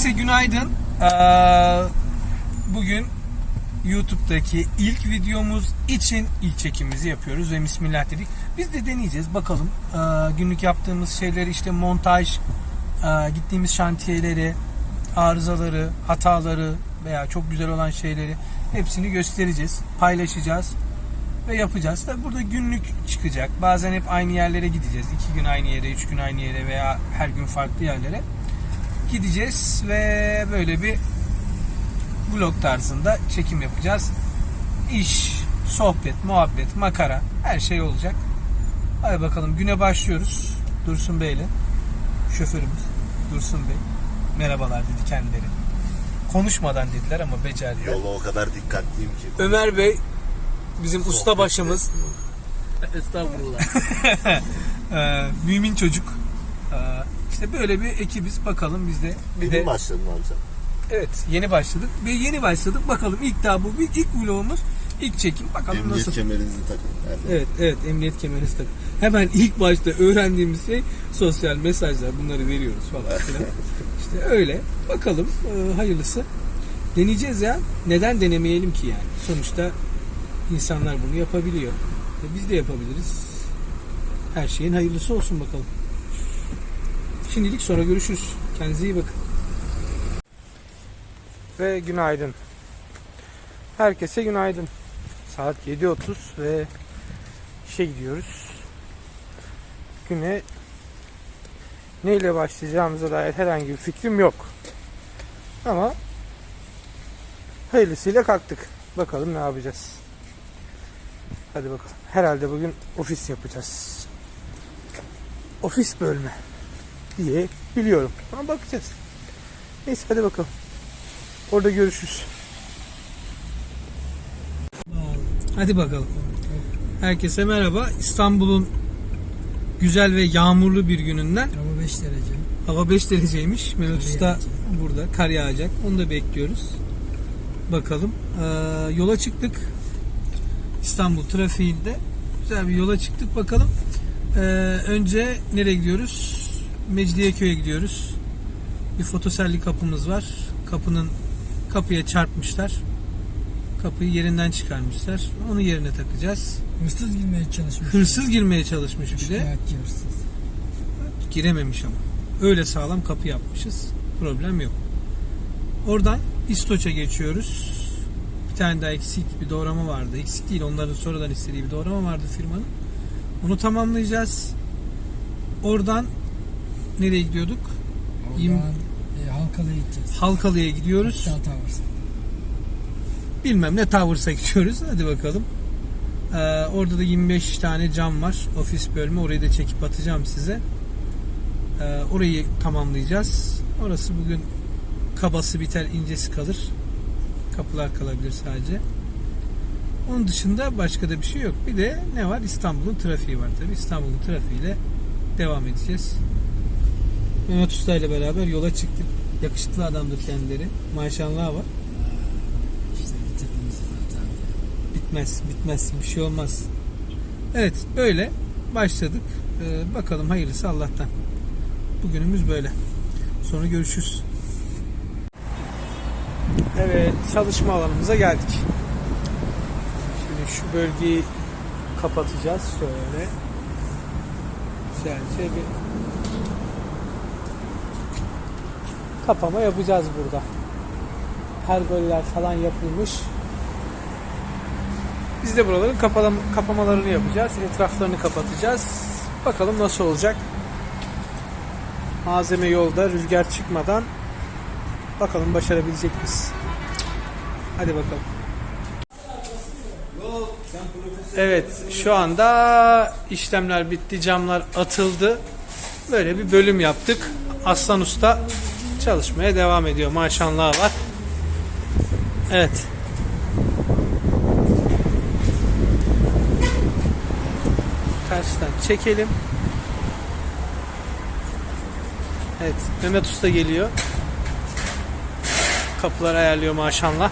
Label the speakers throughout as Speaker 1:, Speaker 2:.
Speaker 1: Herkese günaydın. Ee, bugün YouTube'daki ilk videomuz için ilk çekimimizi yapıyoruz ve Bismillah dedik. Biz de deneyeceğiz bakalım. Ee, günlük yaptığımız şeyleri işte montaj, e, gittiğimiz şantiyeleri, arızaları, hataları veya çok güzel olan şeyleri hepsini göstereceğiz, paylaşacağız ve yapacağız. Tabi burada günlük çıkacak. Bazen hep aynı yerlere gideceğiz. İki gün aynı yere, üç gün aynı yere veya her gün farklı yerlere gideceğiz ve böyle bir vlog tarzında çekim yapacağız. İş, sohbet, muhabbet, makara her şey olacak. Hadi bakalım güne başlıyoruz. Dursun Bey'le şoförümüz Dursun Bey. Merhabalar dedi kendileri. Konuşmadan dediler ama becerdiler.
Speaker 2: Yola o kadar dikkatliyim ki.
Speaker 1: Ömer Bey bizim usta
Speaker 2: Sohbet
Speaker 1: başımız.
Speaker 3: Estağfurullah.
Speaker 1: Ee, mümin çocuk. Ee, işte böyle bir ekibiz. Bakalım biz de. Bir
Speaker 2: Bir
Speaker 1: de
Speaker 2: başladın abi sen.
Speaker 1: evet yeni başladık. Ve yeni başladık. Bakalım ilk daha bu bir ilk vlogumuz. ilk çekim. Bakalım
Speaker 2: Emniyet
Speaker 1: nasıl.
Speaker 2: kemerinizi takın. Yani
Speaker 1: Evet evet emniyet kemerinizi takın. Hemen ilk başta öğrendiğimiz şey sosyal mesajlar bunları veriyoruz falan filan. işte öyle. Bakalım e, hayırlısı. Deneyeceğiz ya. Neden denemeyelim ki yani? Sonuçta insanlar bunu yapabiliyor. E, biz de yapabiliriz. Her şeyin hayırlısı olsun bakalım. Şimdilik sonra görüşürüz. Kendinize iyi bakın. Ve günaydın. Herkese günaydın. Saat 7.30 ve işe gidiyoruz. Güne neyle başlayacağımıza dair herhangi bir fikrim yok. Ama hayırlısıyla kalktık. Bakalım ne yapacağız. Hadi bakalım. Herhalde bugün ofis yapacağız. Ofis bölme diye biliyorum. Ama bakacağız. Neyse hadi bakalım. Orada görüşürüz. Hadi bakalım. Herkese merhaba. İstanbul'un güzel ve yağmurlu bir gününden
Speaker 3: Hava 5 derece.
Speaker 1: hava 5 dereceymiş. Mehmet Usta burada. Kar yağacak. Onu da bekliyoruz. Bakalım. Ee, yola çıktık. İstanbul trafiğinde. Güzel bir yola çıktık bakalım. Ee, önce nereye gidiyoruz? Mecidiyeköy'e gidiyoruz. Bir fotoselli kapımız var. Kapının kapıya çarpmışlar. Kapıyı yerinden çıkarmışlar. Onu yerine takacağız.
Speaker 3: Hırsız girmeye çalışmış.
Speaker 1: Hırsız girmeye çalışmış bir de.
Speaker 3: Hırsız.
Speaker 1: Girememiş ama. Öyle sağlam kapı yapmışız. Problem yok. Oradan İstoç'a geçiyoruz. Bir tane daha eksik bir doğrama vardı. Eksik değil onların sonradan istediği bir doğrama vardı firmanın. Onu tamamlayacağız. Oradan nereye gidiyorduk?
Speaker 3: Oradan e, Halkalı'ya gideceğiz.
Speaker 1: Halkalı'ya gidiyoruz.
Speaker 3: Hatta Towers.
Speaker 1: bilmem ne Towers'a gidiyoruz. Hadi bakalım. Ee, orada da 25 tane cam var. Ofis bölümü. Orayı da çekip atacağım size. Ee, orayı tamamlayacağız. Orası bugün kabası biter, incesi kalır. Kapılar kalabilir sadece. Onun dışında başka da bir şey yok. Bir de ne var? İstanbul'un trafiği var tabii. İstanbul'un trafiğiyle devam edeceğiz. Mehmet Usta ile beraber yola çıktık. Yakışıklı adamdır kendileri. Maşallah var.
Speaker 3: İşte bitirdiğimiz zaten.
Speaker 1: Bitmez, bitmez. Bir şey olmaz. Evet, böyle başladık. Ee, bakalım hayırlısı Allah'tan. Bugünümüz böyle. Sonra görüşürüz. Evet, çalışma alanımıza geldik. Şimdi şu bölgeyi kapatacağız şöyle. Güzelce bir kapama yapacağız burada. Pergoller falan yapılmış. Biz de buraların kapalam kapamalarını yapacağız. Etraflarını kapatacağız. Bakalım nasıl olacak. Malzeme yolda rüzgar çıkmadan bakalım başarabilecek miyiz? Hadi bakalım. Evet şu anda işlemler bitti. Camlar atıldı. Böyle bir bölüm yaptık. Aslan Usta çalışmaya devam ediyor. Maşallah var. Evet. Karşıdan çekelim. Evet, Mehmet Usta geliyor. Kapıları ayarlıyor maşallah.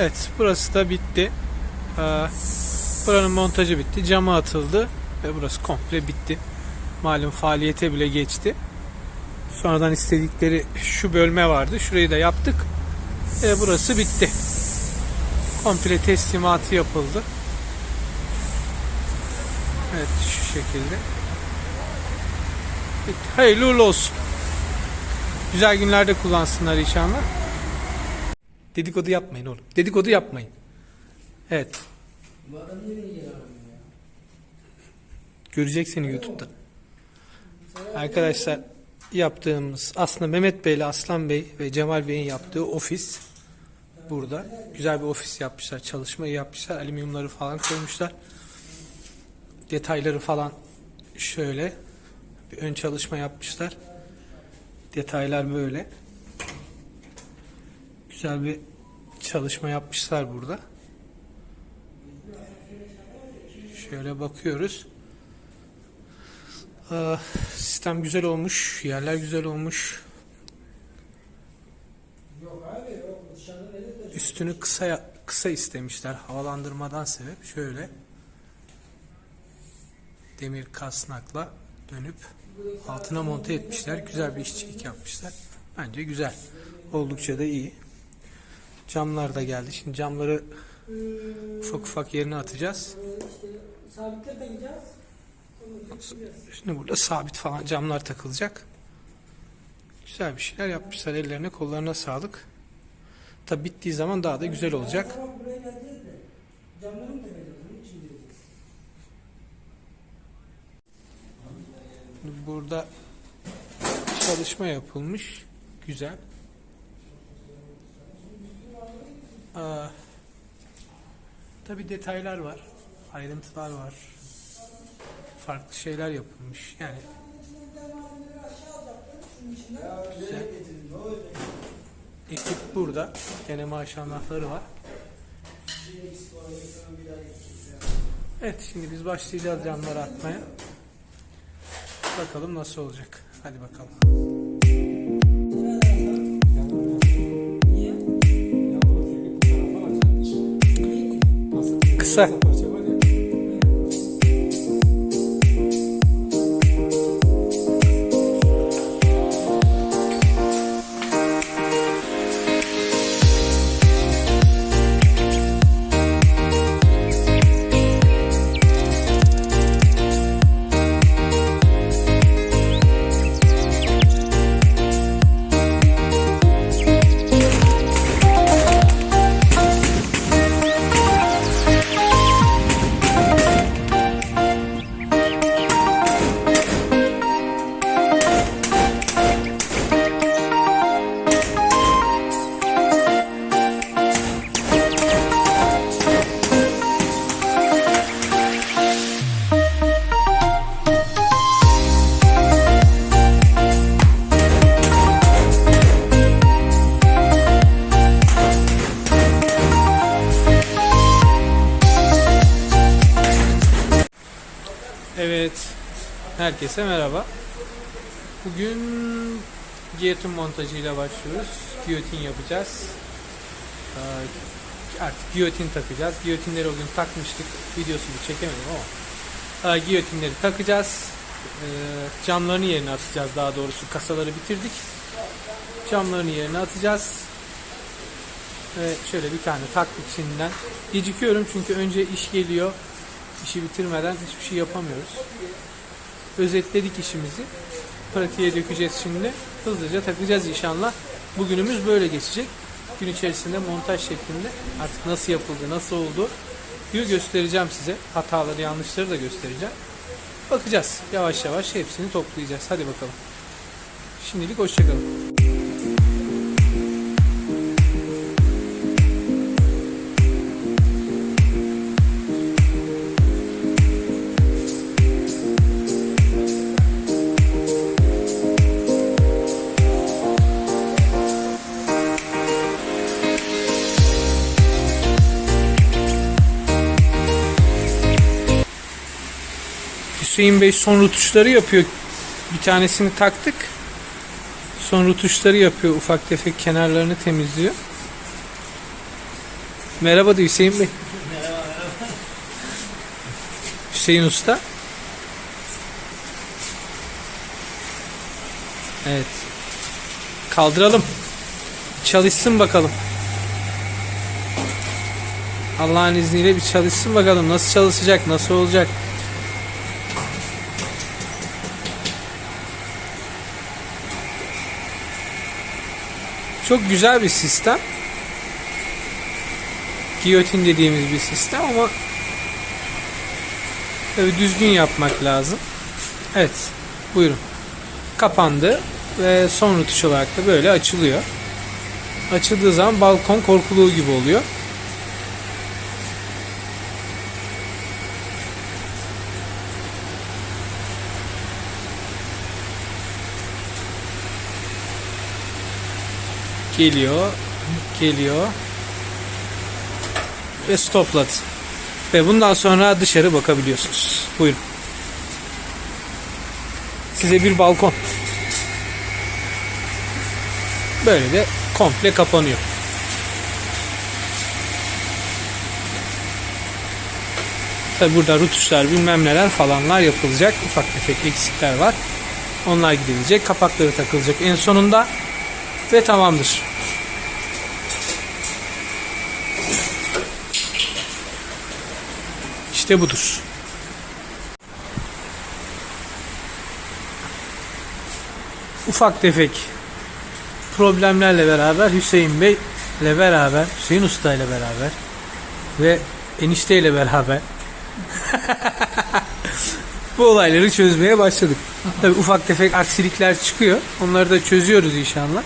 Speaker 1: Evet, burası da bitti. Ee, Buranın montajı bitti. Cama atıldı ve burası komple bitti. Malum faaliyete bile geçti. Sonradan istedikleri şu bölme vardı. Şurayı da yaptık. E, burası bitti. Komple teslimatı yapıldı. Evet şu şekilde. Bitti. Hayırlı olsun. Güzel günlerde kullansınlar inşallah. Dedikodu yapmayın oğlum. Dedikodu yapmayın. Evet. Görecek seni YouTube'da. Arkadaşlar yaptığımız aslında Mehmet Bey ile Aslan Bey ve Cemal Bey'in yaptığı ofis burada. Güzel bir ofis yapmışlar. Çalışmayı yapmışlar. Alüminyumları falan koymuşlar. Detayları falan şöyle bir ön çalışma yapmışlar. Detaylar böyle. Güzel bir çalışma yapmışlar burada. Şöyle bakıyoruz. Aa, sistem güzel olmuş. Yerler güzel olmuş. Üstünü kısa kısa istemişler havalandırmadan sebep. Şöyle demir kasnakla dönüp altına monte etmişler. Güzel bir işçilik yapmışlar. Bence güzel. Oldukça da iyi. Camlar da geldi. Şimdi camları ufak ufak yerine atacağız. Şimdi burada sabit falan camlar takılacak. Güzel bir şeyler yapmışlar. Ellerine kollarına sağlık. Tabi bittiği zaman daha da güzel olacak. Burada çalışma yapılmış. Güzel. Aa, tabi detaylar var. Ayrıntılar var. Farklı şeyler yapılmış. Yani güzel. Ekip burada. Gene maşallahları var. Evet şimdi biz başlayacağız camları atmaya. Bakalım nasıl olacak. Hadi bakalım. Kısa. Evet. Herkese merhaba. Bugün giyotin montajıyla başlıyoruz. Giyotin yapacağız. Ee, Artık giyotin takacağız. Giyotinleri o gün takmıştık. Videosunu çekemedim ama. Ee, Giyotinleri takacağız. Ee, Camlarını yerine atacağız daha doğrusu. Kasaları bitirdik. Camlarını yerine atacağız. Ve şöyle bir tane taktık şimdiden. Gecikiyorum çünkü önce iş geliyor. İşi bitirmeden hiçbir şey yapamıyoruz. Özetledik işimizi. Pratiğe dökeceğiz şimdi. Hızlıca takacağız inşallah. Bugünümüz böyle geçecek. Gün içerisinde montaj şeklinde artık nasıl yapıldı, nasıl oldu diyor göstereceğim size. Hataları, yanlışları da göstereceğim. Bakacağız. Yavaş yavaş hepsini toplayacağız. Hadi bakalım. Şimdilik hoşçakalın. Hüseyin Bey son rutuşları yapıyor. Bir tanesini taktık. Son rutuşları yapıyor. Ufak tefek kenarlarını temizliyor. Merhaba de Hüseyin Bey. Hüseyin Usta. Evet. Kaldıralım. Çalışsın bakalım. Allah'ın izniyle bir çalışsın bakalım. Nasıl çalışacak, nasıl olacak. Çok güzel bir sistem. Giyotin dediğimiz bir sistem ama tabii düzgün yapmak lazım. Evet. Buyurun. Kapandı ve son rutuş olarak da böyle açılıyor. Açıldığı zaman balkon korkuluğu gibi oluyor. Geliyor, geliyor ve stopladı. Ve bundan sonra dışarı bakabiliyorsunuz. Buyurun. Size bir balkon. Böyle de komple kapanıyor. Tabi burada rutuşlar bilmem neler falanlar yapılacak. Ufak tefek eksikler var. Onlar gidilecek. Kapakları takılacak en sonunda. Ve tamamdır. İşte budur. Ufak tefek problemlerle beraber Hüseyin Bey ile beraber, Hüseyin Usta ile beraber ve enişte ile beraber bu olayları çözmeye başladık. Tabii ufak tefek aksilikler çıkıyor. Onları da çözüyoruz inşallah.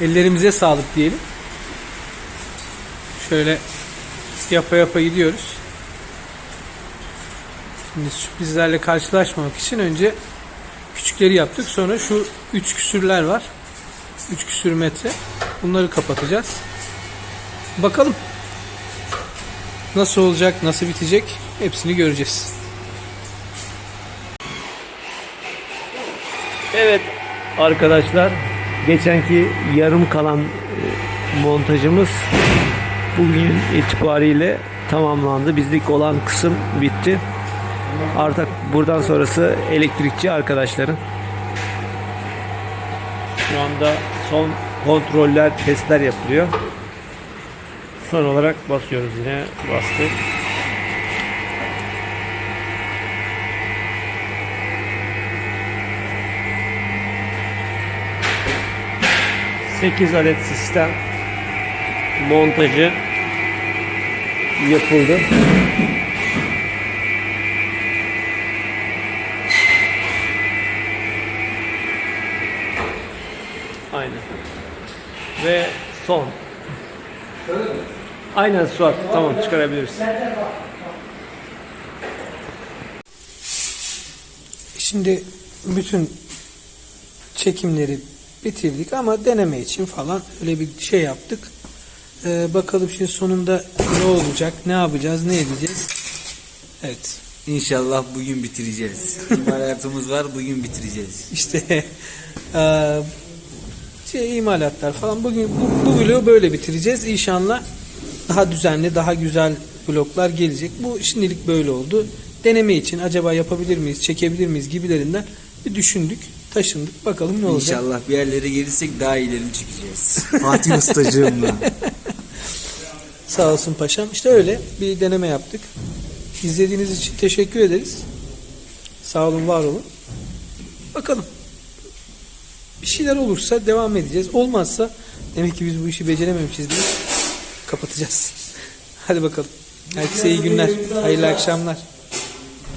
Speaker 1: Ellerimize sağlık diyelim. Şöyle yapa yapa gidiyoruz. Şimdi sürprizlerle karşılaşmamak için önce küçükleri yaptık. Sonra şu üç küsürler var. 3 küsür metre. Bunları kapatacağız. Bakalım. Nasıl olacak, nasıl bitecek hepsini göreceğiz.
Speaker 4: Evet arkadaşlar geçenki yarım kalan e, montajımız bugün itibariyle tamamlandı. Bizlik olan kısım bitti. Artık buradan sonrası elektrikçi arkadaşların. Şu anda son kontroller, testler yapılıyor. Son olarak basıyoruz yine. Bastık. Sekiz adet sistem montajı yapıldı. Aynen. Ve son. Aynen Suat. Tamam çıkarabiliriz.
Speaker 1: Şimdi bütün çekimleri bitirdik ama deneme için falan öyle bir şey yaptık. Ee, bakalım şimdi sonunda ne olacak, ne yapacağız, ne edeceğiz. Evet.
Speaker 5: İnşallah bugün bitireceğiz. İmalatımız var bugün bitireceğiz.
Speaker 1: İşte eee, şey, imalatlar falan. Bugün bu, bu vlogu böyle bitireceğiz. İnşallah daha düzenli, daha güzel vloglar gelecek. Bu şimdilik böyle oldu. Deneme için acaba yapabilir miyiz, çekebilir miyiz gibilerinden bir düşündük, taşındık. Bakalım ne olacak.
Speaker 5: İnşallah bir yerlere gelirsek daha iyilerini çekeceğiz. Fatih Ustacığımla.
Speaker 1: Sağ olsun paşam. İşte öyle bir deneme yaptık. İzlediğiniz için teşekkür ederiz. Sağ olun, var olun. Bakalım. Bir şeyler olursa devam edeceğiz. Olmazsa demek ki biz bu işi becerememişiz diye kapatacağız. Hadi bakalım. Herkese iyi günler. Hayırlı akşamlar.